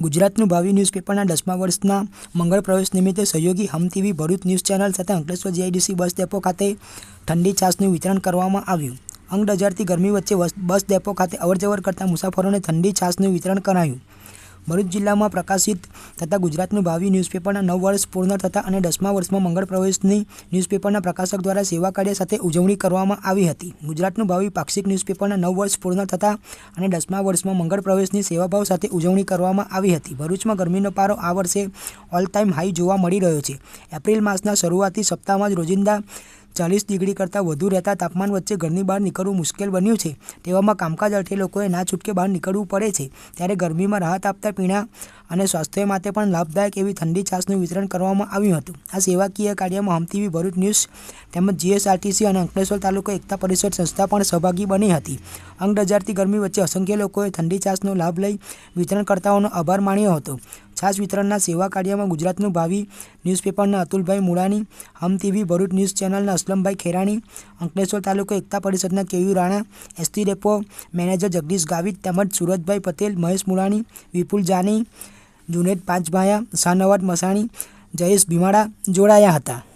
ગુજરાતનું ભાવિ ન્યૂઝપેપરના દસમા વર્ષના મંગળ પ્રવેશ નિમિત્તે સહયોગી Hum TV Bharuch news channel સાથે અંકલેશ્વર જીઆઈડીસી બસ ડેપો ખાતે ઠંડી છાશનું વિતરણ કરવામાં આવ્યું. અંગ ડજારતી ગરમી વચ્ચે બસ ડેપો ખાતે અવરજવર કરતા મુસાફરોને ઠંડી છાશનું વિતરણ કરાયું. ભરૂચ જિલ્લામાં પ્રકાશિત થતા ગુજરાતનું ભાવિ ન્યૂઝપેપરના નવ વર્ષ પૂર્ણ થતા અને દસમા વર્ષમાં મંગળ પ્રવેશની ન્યૂઝપેપરના પ્રકાશક દ્વારા સેવા કાર્ય સાથે ઉજવણી કરવામાં આવી હતી. ગુજરાતનું ભાવિ પાક્ષિક ન્યૂઝપેપરના નવ વર્ષ પૂર્ણ થતા અને દસમા વર્ષમાં મંગળ પ્રવેશની સેવાભાવ સાથે ઉજવણી કરવામાં આવી હતી. ભરૂચમાં ગરમીનો પારો આ વર્ષે ઓલ ટાઈમ હાઈ જોવા મળી રહ્યો છે. એપ્રિલ માસના શરૂઆતી સપ્તાહમાં જ રોજિંદા ચાલીસ ડિગ્રી કરતાં વધુ રહેતા તાપમાન વચ્ચે ઘરની બહાર નીકળવું મુશ્કેલ બન્યું છે. તેવામાં કામકાજ અર્થે લોકોએ ના છૂટકે બહાર નીકળવું પડે છે. ત્યારે ગરમીમાં રાહત આપતા પીણા અને સ્વાસ્થ્ય માટે પણ લાભદાયક એવી ઠંડી છાશનું વિતરણ કરવામાં આવ્યું હતું. આ સેવાકીય કાર્યમાં હમતીવી ભરૂચ ન્યૂઝ તેમજ જીએસઆરટીસી અને અંકલેશ્વર તાલુકા એકતા પરિષદ સંસ્થા પણ સહભાગી બની હતી. અંગ ડજારતી ગરમી વચ્ચે અસંખ્ય લોકોએ ઠંડી છાશનો લાભ લઈ વિતરણકર્તાઓનો આભાર માણ્યો હતો. છાશ વિતરણના સેવા કાર્યમાં ગુજરાતનું ભાવિ ન્યૂઝપેપરના અતુલભાઈ મુળાની હમ ટીવી ભરૂચ ન્યૂઝ ચેનલના અસલમભાઈ ખેરાણી, અંકલેશ્વર તાલુકો એકતા પરિષદના K U Rana, S T depot manager Jagdish Gavit તેમજ સુરજભાઈ પટેલ, મહેશ મુળાણી, વિપુલ જાની, જુનેદ પાંચભાયા શાહનવાદ મસાણી, જયેશ ભીમાડા જોડાયા હતા.